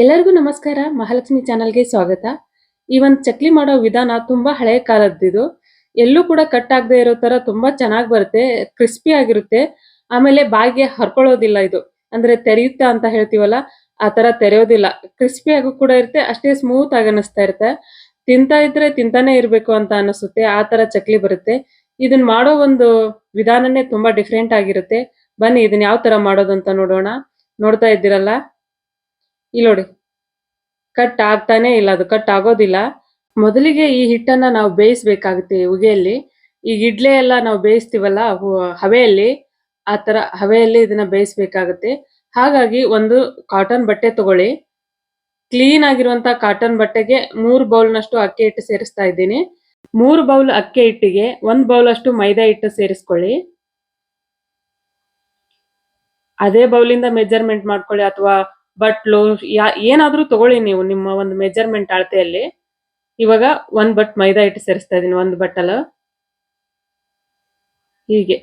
ಎಲ್ಲರಿಗೂ ನಮಸ್ಕಾರ. ಮಹಾಲಕ್ಷ್ಮಿ ಚಾನಲ್ಗೆ ಸ್ವಾಗತ. ಈ ಒಂದು ಚಕ್ಲಿ ಮಾಡೋ ವಿಧಾನ ತುಂಬಾ ಹಳೆ ಕಾಲದ್ದಿದು. ಎಲ್ಲೂ ಕೂಡ ಕಟ್ ಆಗದೆ ಇರೋ ತರ ತುಂಬಾ ಚೆನ್ನಾಗಿ ಬರುತ್ತೆ ಕ್ರಿಸ್ಪಿ ಆಗಿರುತ್ತೆ. ಆಮೇಲೆ ಬಾಯಿಗೆ ಹರ್ಕೊಳ್ಳೋದಿಲ್ಲ ಇದು. ಅಂದ್ರೆ ತೆರೆಯುತ್ತೆ ಅಂತ ಹೇಳ್ತೀವಲ್ಲ, ಆ ತರ ತೆರೆಯೋದಿಲ್ಲ. ಕ್ರಿಸ್ಪಿ ಆಗು ಕೂಡ ಇರುತ್ತೆ, ಅಷ್ಟೇ ಸ್ಮೂತ್ ಆಗಿ ಅನಿಸ್ತಾ ಇರುತ್ತೆ. ತಿಂತಾ ಇದ್ರೆ ತಿಂತಾನೆ ಇರ್ಬೇಕು ಅಂತ ಅನಿಸುತ್ತೆ ಆ ತರ ಚಕ್ಲಿ ಬರುತ್ತೆ. ಇದನ್ನ ಮಾಡೋ ಒಂದು ವಿಧಾನನೇ ತುಂಬಾ ಡಿಫ್ರೆಂಟ್ ಆಗಿರುತ್ತೆ. ಬನ್ನಿ ಇದನ್ನ ಯಾವ ತರ ಮಾಡೋದು ಅಂತ ನೋಡೋಣ. ನೋಡ್ತಾ ಇದ್ದೀರಲ್ಲ? ಇಲ್ಲಿ ನೋಡಿ. ಕಟ್ ಆಗ್ತಾನೆ ಇಲ್ಲ, ಅದು ಕಟ್ ಆಗೋದಿಲ್ಲ. ಮೊದಲಿಗೆ ಈ ಹಿಟ್ಟನ್ನ ನಾವು ಬೇಯಿಸಬೇಕಾಗುತ್ತೆ ಉಗೆಯಲ್ಲಿ. ಈಗ ಇಡ್ಲಿ ಎಲ್ಲ ನಾವು ಬೇಯಿಸ್ತೀವಲ್ಲ ಹವೆಯಲ್ಲಿ, ಆ ತರ ಹವೆಯಲ್ಲಿ ಇದನ್ನ ಬೇಯಿಸಬೇಕಾಗುತ್ತೆ. ಹಾಗಾಗಿ ಒಂದು ಕಾಟನ್ ಬಟ್ಟೆ ತಗೊಳ್ಳಿ. ಕ್ಲೀನ್ ಆಗಿರುವಂತ ಕಾಟನ್ ಬಟ್ಟೆಗೆ ಮೂರು ಬೌಲ್ನಷ್ಟು ಅಕ್ಕಿ ಹಿಟ್ಟು ಸೇರಿಸ್ತಾ ಇದ್ದೀನಿ. ಮೂರು ಬೌಲ್ ಅಕ್ಕಿ ಹಿಟ್ಟಿಗೆ ಒಂದ್ ಬೌಲ್ ಅಷ್ಟು ಮೈದಾ ಹಿಟ್ಟು ಸೇರಿಸ್ಕೊಳ್ಳಿ. ಅದೇ ಬೌಲಿಂದ ಮೆಜರ್ಮೆಂಟ್ ಮಾಡ್ಕೊಳ್ಳಿ ಅಥವಾ ಬಟ್ಲು ಯಾ, ಏನಾದರೂ ತಗೊಳ್ಳಿ ನೀವು ನಿಮ್ಮ ಒಂದು ಮೆಜರ್ಮೆಂಟ್ ಅಳತೆಯಲ್ಲಿ. ಇವಾಗ ಒಂದು ಬಟ್ ಮೈದಾ ಹಿಟ್ಟು ಸೇರಿಸ್ತಾ ಇದೀನಿ, ಒಂದು ಬಟ್ಟಲ. ಹೀಗೆ.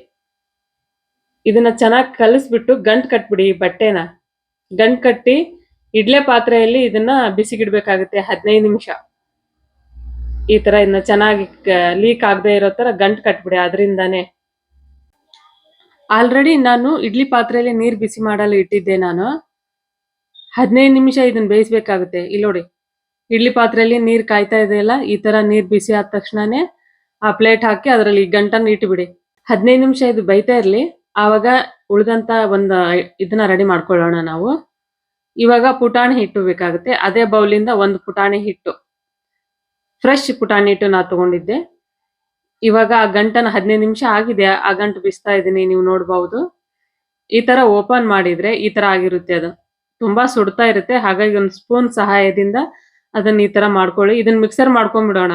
ಇದನ್ನ ಚೆನ್ನಾಗಿ ಕಲಿಸ್ಬಿಟ್ಟು ಗಂಟ್ ಕಟ್ಬಿಡಿ ಈ ಬಟ್ಟೆನ. ಗಂಟ್ ಕಟ್ಟಿ ಇಡ್ಲೆ ಪಾತ್ರೆಯಲ್ಲಿ ಇದನ್ನ ಬಿಸಿಗಿಡ್ಬೇಕಾಗುತ್ತೆ ಹದಿನೈದು ನಿಮಿಷ. ಈ ತರ ಇದನ್ನ ಚೆನ್ನಾಗಿ ಲೀಕ್ ಆಗದೆ ಇರೋ ತರ ಗಂಟ್ ಕಟ್ಬಿಡಿ ಅದರಿಂದಾನೇ. ಆಲ್ರೆಡಿ ನಾನು ಇಡ್ಲಿ ಪಾತ್ರೆಯಲ್ಲಿ ನೀರು ಬಿಸಿ ಮಾಡಲು ಇಟ್ಟಿದ್ದೆ ನಾನು. ಹದಿನೈದು ನಿಮಿಷ ಇದನ್ನ ಬೇಯಿಸ್ಬೇಕಾಗುತ್ತೆ. ಇಲ್ಲಿ ನೋಡಿ, ಇಡ್ಲಿ ಪಾತ್ರೆಯಲ್ಲಿ ನೀರ್ ಕಾಯ್ತಾ ಇದೆಯಲ್ಲ ಈ ತರ ನೀರ್ ಬಿಸಿ ಆದ ತಕ್ಷಣನೇ ಆ ಪ್ಲೇಟ್ ಹಾಕಿ ಅದರಲ್ಲಿ ಗಂಟನ್ನ ಇಟ್ಬಿಡಿ. ಹದಿನೈದು ನಿಮಿಷ ಇದು ಬೈತಾ ಇರಲಿ, ಆವಾಗ ಉಳಿದಂತ ಒಂದು ಇದನ್ನ ರೆಡಿ ಮಾಡ್ಕೊಳ್ಳೋಣ ನಾವು. ಇವಾಗ ಪುಟಾಣಿ ಹಿಟ್ಟು ಬೇಕಾಗುತ್ತೆ, ಅದೇ ಬೌಲಿಂದ ಒಂದು ಪುಟಾಣಿ ಹಿಟ್ಟು. ಫ್ರೆಶ್ ಪುಟಾಣಿ ಹಿಟ್ಟು ನಾ ತಗೊಂಡಿದ್ದೆ. ಇವಾಗ ಆ ಗಂಟನ ಹದಿನೈದು ನಿಮಿಷ ಆಗಿದೆ ಆ ಗಂಟು ಬಿಸ್ತಾ ಇದ್ದೀನಿ ನೀವು ನೋಡಬಹುದು ಈ ತರ ಓಪನ್ ಮಾಡಿದ್ರೆ ಈ ತರ ಆಗಿರುತ್ತೆ ಅದು. ತುಂಬಾ ಸುಡ್ತಾ ಇರುತ್ತೆ. ಹಾಗಾಗಿ ಒಂದು ಸ್ಪೂನ್ ಸಹಾಯದಿಂದ ಅದನ್ನ ಈ ತರ ಮಾಡ್ಕೊಳ್ಳಿ. ಇದನ್ನ ಮಿಕ್ಸರ್ ಮಾಡ್ಕೊಂಡ್ಬಿಡೋಣ.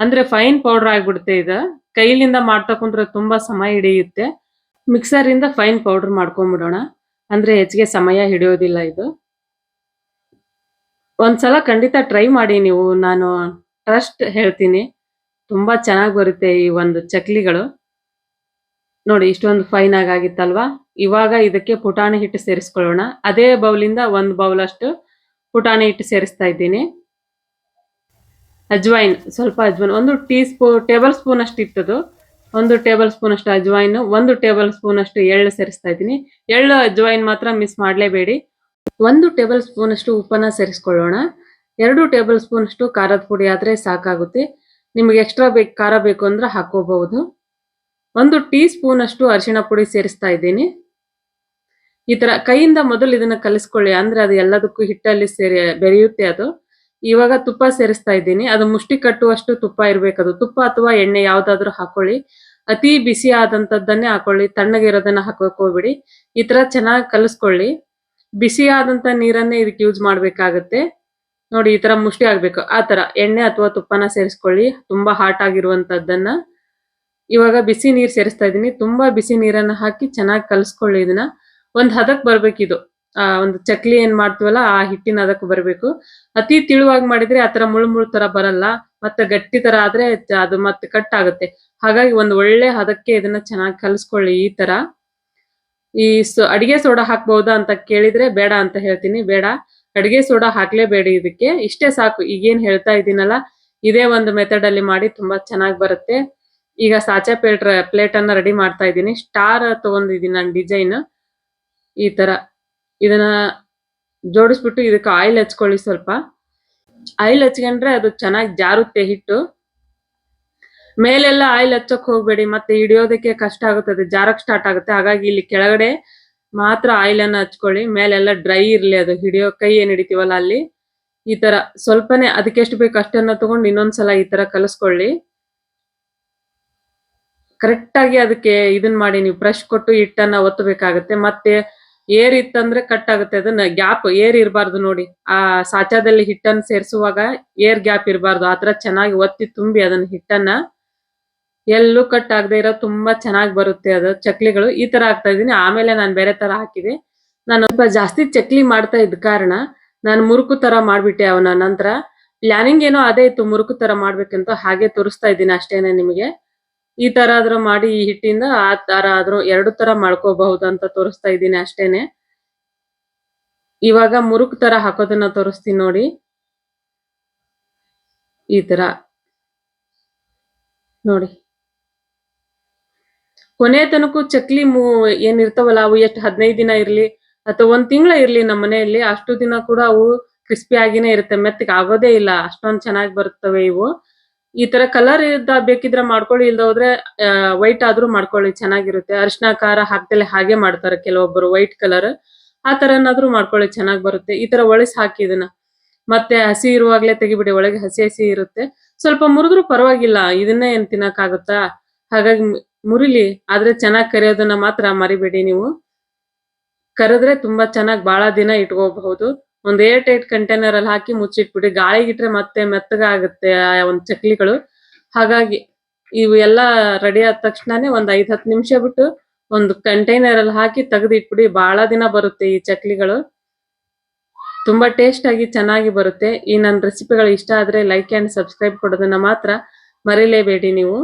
ಅಂದ್ರೆ ಫೈನ್ ಪೌಡರ್ ಆಗ್ಬಿಡುತ್ತೆ ಇದು. ಕೈಲಿಂದ ಮಾಡ್ತಾ ಕುಂತ್ರೆ ತುಂಬಾ ಸಮಯ ಹಿಡಿಯುತ್ತೆ. ಮಿಕ್ಸರ್ ಇಂದ ಫೈನ್ ಪೌಡರ್ ಮಾಡ್ಕೊಂಡ್ಬಿಡೋಣ. ಅಂದ್ರೆ ಹೆಚ್ಚಿಗೆ ಸಮಯ ಹಿಡಿಯೋದಿಲ್ಲ ಇದು. ಒಂದ್ಸಲ ಖಂಡಿತ ಟ್ರೈ ಮಾಡಿ ನೀವು. ನಾನು ಟ್ರಸ್ಟ್ ಹೇಳ್ತೀನಿ. ತುಂಬಾ ಚೆನ್ನಾಗಿ ಬರುತ್ತೆ ಈ ಒಂದು ಚಕ್ಲಿಗಳು. ನೋಡಿ, ಇಷ್ಟೊಂದು ಫೈನ್ ಆಗಿ ಆಗಿತ್ತಲ್ವಾ? ಇವಾಗ ಇದಕ್ಕೆ ಪುಟಾಣಿ ಹಿಟ್ಟು ಸೇರಿಸ್ಕೊಳ್ಳೋಣ. ಅದೇ ಬೌಲಿಂದ ಒಂದು ಬೌಲ್ ಅಷ್ಟು ಪುಟಾಣಿ ಹಿಟ್ಟು ಸೇರಿಸ್ತಾ ಇದ್ದೀನಿ. ಅಜ್ವೈನ್ ಸ್ವಲ್ಪ ಅಜ್ವೈನ್ ಒಂದು ಟೀ ಸ್ಪೂನ್ ಟೇಬಲ್ ಸ್ಪೂನ್ ಅಷ್ಟು ಇತ್ತದು. ಒಂದು ಟೇಬಲ್ ಸ್ಪೂನ್ ಅಷ್ಟು ಅಜ್ವೈನ್ ಒಂದು ಟೇಬಲ್ ಸ್ಪೂನ್ ಅಷ್ಟು ಎಳ್ಳು ಸೇರಿಸ್ತಾ ಇದ್ದೀನಿ. ಎಳ್ಳು ಅಜ್ವೈನ್ ಮಾತ್ರ ಮಿಸ್ ಮಾಡಲೇಬೇಡಿ. ಒಂದು ಟೇಬಲ್ ಸ್ಪೂನ್ ಅಷ್ಟು ಉಪ್ಪನ್ನ ಸೇರಿಸ್ಕೊಳ್ಳೋಣ. ಎರಡು ಟೇಬಲ್ ಸ್ಪೂನ್ ಅಷ್ಟು ಖಾರದ ಪುಡಿ ಆದ್ರೆ ಸಾಕಾಗುತ್ತೆ. ನಿಮಗೆ ಎಕ್ಸ್ಟ್ರಾ ಬೇಕು, ಖಾರ ಬೇಕು ಅಂದ್ರೆ ಹಾಕೋಬಹುದು ಒಂದು ಟೀ ಸ್ಪೂನ್ ಅಷ್ಟು ಅರಿಶಿಣ ಪುಡಿ ಸೇರಿಸ್ತಾ ಇದ್ದೀನಿ. ಈ ತರ ಕೈಯಿಂದ ಮೊದಲು ಇದನ್ನ ಕಲಿಸ್ಕೊಳ್ಳಿ. ಅಂದ್ರೆ ಅದು ಎಲ್ಲದಕ್ಕೂ ಹಿಟ್ಟಲ್ಲಿ ಸೇರಿ ಬೆರೆಯುತ್ತೆ ಅದು. ಇವಾಗ ತುಪ್ಪ ಸೇರಿಸ್ತಾ ಇದ್ದೀನಿ. ಅದು ಮುಷ್ಟಿ ಕಟ್ಟುವಷ್ಟು ತುಪ್ಪ ಇರ್ಬೇಕದು ತುಪ್ಪ ಅಥವಾ ಎಣ್ಣೆ ಯಾವ್ದಾದ್ರು ಹಾಕೊಳ್ಳಿ. ಅತಿ ಬಿಸಿ ಆದಂತದ್ದನ್ನೇ ಹಾಕೊಳ್ಳಿ. ತಣ್ಣಗಿರೋದನ್ನ ಹಾಕೋಕ್ ಹೋಗ್ಬಿಡಿ. ಈ ತರ ಚೆನ್ನಾಗಿ ಕಲಿಸ್ಕೊಳ್ಳಿ. ಬಿಸಿ ಆದಂತ ನೀರನ್ನೇ ಇದಕ್ಕೆ ಯೂಸ್ ಮಾಡ್ಬೇಕಾಗತ್ತೆ. ನೋಡಿ, ಈ ತರ ಮುಷ್ಟಿ ಆಗ್ಬೇಕು. ಆ ತರ ಎಣ್ಣೆ ಅಥವಾ ತುಪ್ಪನ ಸೇರಿಸ್ಕೊಳ್ಳಿ. ತುಂಬಾ ಹಾಟ್ ಆಗಿರುವಂತದ್ದನ್ನ. ಇವಾಗ ಬಿಸಿ ನೀರ್ ಸೇರಿಸ್ತಾ ಇದೀನಿ ತುಂಬಾ ಬಿಸಿ ನೀರನ್ನ ಹಾಕಿ ಚೆನ್ನಾಗಿ ಕಲಿಸ್ಕೊಳ್ಳಿ ಇದನ್ನ. ಒಂದ್ ಹದಕ್ ಬರ್ಬೇಕಿದು. ಆ, ಒಂದು ಚಕ್ಲಿ ಏನ್ ಮಾಡ್ತೀವಲ್ಲ, ಆ ಹಿಟ್ಟಿನ ಹದಕ್ ಬರಬೇಕು. ಅತಿ ತಿಳುವಾಗಿ ಮಾಡಿದ್ರೆ ಆತರ ಮುಳ್ ಮುಳ್ ತರ ಬರಲ್ಲ, ಮತ್ತೆ ಗಟ್ಟಿ ತರ ಆದ್ರೆ ಅದು ಮತ್ತೆ ಕಟ್ ಆಗುತ್ತೆ. ಹಾಗಾಗಿ ಒಂದ್ ಒಳ್ಳೆ ಹದಕ್ಕೆ ಇದನ್ನ ಚೆನ್ನಾಗಿ ಕಲಿಸ್ಕೊಳ್ಳಿ ಈ ತರ ಈ ಅಡಿಗೆ ಸೋಡಾ ಹಾಕ್ಬಹುದಾ ಅಂತ ಕೇಳಿದ್ರೆ ಬೇಡ ಅಂತ ಹೇಳ್ತೀನಿ, ಬೇಡ. ಅಡಿಗೆ ಸೋಡಾ ಹಾಕ್ಲೇಬೇಡಿ ಇದಕ್ಕೆ. ಇಷ್ಟೇ ಸಾಕು, ಈಗೇನ್ ಹೇಳ್ತಾ ಇದ್ದೀನಲ್ಲ, ಇದೇ ಒಂದು ಮೆಥಡ್ ಅಲ್ಲಿ ಮಾಡಿ ತುಂಬಾ ಚೆನ್ನಾಗಿ ಬರುತ್ತೆ. ಈಗ ಸಾಚಾ ಪ್ಲೇಟ್ ಪ್ಲೇಟ್ ಅನ್ನ ರೆಡಿ ಮಾಡ್ತಾ ಇದ್ದೀನಿ. ಸ್ಟಾರ್ ತಗೊಂಡಿದ್ದೀನಿ ನಾನು ಡಿಸೈನ್ ಈ ತರ ಇದನ್ನ ಜೋಡಿಸ್ಬಿಟ್ಟು ಇದಕ್ಕೆ ಆಯಿಲ್ ಹಚ್ಕೊಳ್ಳಿ ಸ್ವಲ್ಪ. ಆಯಿಲ್ ಹಚ್ಕೊಂಡ್ರೆ ಅದು ಚೆನ್ನಾಗಿ ಜಾರುತ್ತೆ ಹಿಟ್ಟು. ಮೇಲೆಲ್ಲ ಆಯಿಲ್ ಹಚ್ಚಕ್ ಹೋಗ್ಬೇಡಿ, ಮತ್ತೆ ಹಿಡಿಯೋದಕ್ಕೆ ಕಷ್ಟ ಆಗುತ್ತದೆ, ಜಾರಕ್ ಸ್ಟಾರ್ಟ್ ಆಗುತ್ತೆ. ಹಾಗಾಗಿ ಇಲ್ಲಿ ಕೆಳಗಡೆ ಮಾತ್ರ ಆಯಿಲ್ ಅನ್ನ ಹಚ್ಕೊಳ್ಳಿ, ಮೇಲೆಲ್ಲ ಡ್ರೈ ಇರ್ಲಿ ಅದು, ಹಿಡಿಯೋ ಕೈ ಏನ್ ಹಿಡಿತೀವಲ್ಲ ಅಲ್ಲಿ. ಈ ತರ ಸ್ವಲ್ಪನೇ ಅದಕ್ಕೆ ಎಷ್ಟು ಬೇಕು ಅಷ್ಟನ್ನ ತಗೊಂಡು ಇನ್ನೊಂದ್ಸಲ ಈ ತರ ಕಲಸ್ಕೊಳ್ಳಿ. ಕರೆಕ್ಟ್ ಆಗಿ ಅದಕ್ಕೆ ಇದನ್ ಮಾಡಿ ನೀವು ಬ್ರಷ್ ಕೊಟ್ಟು ಹಿಟ್ಟನ್ನ ಒತ್ತಬೇಕಾಗತ್ತೆ. ಮತ್ತೆ ಏರ್ ಇತ್ತಂದ್ರೆ ಕಟ್ ಆಗುತ್ತೆ. ಅದನ್ನ ಗ್ಯಾಪ್ ಏರ್ ಇರಬಾರ್ದು ನೋಡಿ. ಆ ಸಾಚಾದಲ್ಲಿ ಹಿಟ್ಟನ್ನ ಸೇರಿಸುವಾಗ ಏರ್ ಗ್ಯಾಪ್ ಇರಬಾರ್ದು. ಆತರ ಚೆನ್ನಾಗಿ ಒತ್ತಿ ತುಂಬಿ ಅದನ್ನ ಹಿಟ್ಟನ್ನ ಎಲ್ಲೂ ಕಟ್ ಆಗದೆ ಇರೋ ತುಂಬಾ ಚೆನ್ನಾಗಿ ಬರುತ್ತೆ ಅದು. ಚಕ್ಲಿಗಳು ಈ ತರ ಹಾಕ್ತಾ ಇದೀನಿ ಆಮೇಲೆ ನಾನು ಬೇರೆ ತರ ಹಾಕಿದೆ. ನಾನು ಸ್ವಲ್ಪ ಜಾಸ್ತಿ ಚಕ್ಲಿ ಮಾಡ್ತಾ ಇದ್ದ ಕಾರಣ ನಾನು ಮುರುಕು ತರ ಮಾಡ್ಬಿಟ್ಟೆ ಅವನ ನಂತರ. ಪ್ಲಾನಿಂಗ್ ಏನೋ ಅದೇ ಇತ್ತು. ಮುರುಕು ತರ ಮಾಡ್ಬೇಕಂತ ಹಾಗೆ ತೋರಿಸ್ತಾ ಇದ್ದೀನಿ ಅಷ್ಟೇನೆ ನಿಮಗೆ. ಈ ತರ ಆದ್ರೂ ಮಾಡಿ ಈ ಹಿಟ್ಟಿಂದ ಆ ತರ ಆದ್ರೂ ಎರಡು ತರ ಮಾಡ್ಕೋಬಹುದು ಅಂತ ತೋರಿಸ್ತಾ ಇದ್ದೀನಿ ಅಷ್ಟೇನೆ. ಇವಾಗ ಮುರುಕ್ ತರ ಹಾಕೋದನ್ನ ತೋರಿಸ್ತೀನಿ ನೋಡಿ. ಈ ತರ. ನೋಡಿ. ಕೊನೆ ತನಕ ಚಕ್ಲಿ ಮೂ ಏನ್ ಇರ್ತಾವಲ್ಲ, ಅವು ಎಷ್ಟು ಹದಿನೈದು ದಿನ ಇರ್ಲಿ ಅಥವಾ ಒಂದ್ ತಿಂಗಳ ಇರ್ಲಿ ನಮ್ಮ ಮನೆಯಲ್ಲಿ, ಅಷ್ಟು ದಿನ ಕೂಡ ಅವು ಕ್ರಿಸ್ಪಿ ಆಗಿನೇ ಇರುತ್ತೆ. ಮೆತ್ತಗೆ ಆಗೋದೇ ಇಲ್ಲ. ಅಷ್ಟೊಂದ್ ಚೆನ್ನಾಗಿ ಬರ್ತವೆ ಇವು. ಈ ತರ ಕಲರ್ ಇದ್ದ ಬೇಕಿದ್ರೆ ಮಾಡ್ಕೊಳ್ಳಿ, ಇಲ್ದ ಹೋದ್ರೆ ವೈಟ್ ಆದ್ರೂ ಮಾಡ್ಕೊಳ್ಳಿ, ಚೆನ್ನಾಗಿರುತ್ತೆ. ಅರಿಶಿನ ಖಾರ ಹಾಕ್ದಲೆ ಹಾಗೆ ಮಾಡ್ತಾರೆ ಕೆಲವೊಬ್ಬರು ವೈಟ್ ಕಲರ್ ಆ ತರನಾದ್ರೂ ಮಾಡ್ಕೊಳ್ಳಿ, ಚೆನ್ನಾಗ್ ಬರುತ್ತೆ. ಈ ತರ ಒಳಸ್ ಹಾಕಿ ಇದನ್ನ. ಮತ್ತೆ ಹಸಿ ಇರುವಾಗ್ಲೇ ತೆಗಿಬಿಡಿ, ಒಳಗೆ ಹಸಿ ಹಸಿ ಇರುತ್ತೆ. ಸ್ವಲ್ಪ ಮುರಿದ್ರು ಪರವಾಗಿಲ್ಲ, ಇದನ್ನೇ ಏನ್ ತಿನ್ನಕ್ಕಾಗುತ್ತಾ? ಹಾಗಾಗಿ ಮುರಿಲಿ, ಆದ್ರೆ ಚೆನ್ನಾಗ್ ಕರಿಯೋದನ್ನ ಮಾತ್ರ ಮರಿಬೇಡಿ ನೀವು. ಕರೆದ್ರೆ ತುಂಬಾ ಚೆನ್ನಾಗ್ ಬಹಳ ದಿನ ಇಟ್ಕೋಬಹುದು ಒಂದ್ ಏರ್ ಟೈಟ್ ಕಂಟೈನರ್ ಅಲ್ಲಿ ಹಾಕಿ ಮುಚ್ಚಿಟ್ಬಿಡಿ. ಗಾಳಿಗಿಟ್ರೆ ಮತ್ತೆ ಮೆತ್ತಗಾಗುತ್ತೆ ಆ ಒಂದ್ ಚಕ್ಲಿಗಳು. ಹಾಗಾಗಿ ಇವು ಎಲ್ಲಾ ರೆಡಿ ಆದ ತಕ್ಷಣನೇ ಒಂದ್ ಐದ್ ಹತ್ತು ನಿಮಿಷ ಬಿಟ್ಟು ಒಂದು ಕಂಟೈನರ್ ಅಲ್ಲಿ ಹಾಕಿ ತೆಗೆದಿಟ್ಬಿಡಿ. ಬಹಳ ದಿನ ಬರುತ್ತೆ ಈ ಚಕ್ಲಿಗಳು. ತುಂಬಾ ಟೇಸ್ಟ್ ಆಗಿ ಚೆನ್ನಾಗಿ ಬರುತ್ತೆ. ಈ ನನ್ನ ರೆಸಿಪಿಗಳು ಇಷ್ಟ ಆದ್ರೆ ಲೈಕ್ ಅಂಡ್ ಸಬ್ಸ್ಕ್ರೈಬ್ ಕೊಡೋದನ್ನ ಮಾತ್ರ ಮರಿಲೇಬೇಡಿ ನೀವು.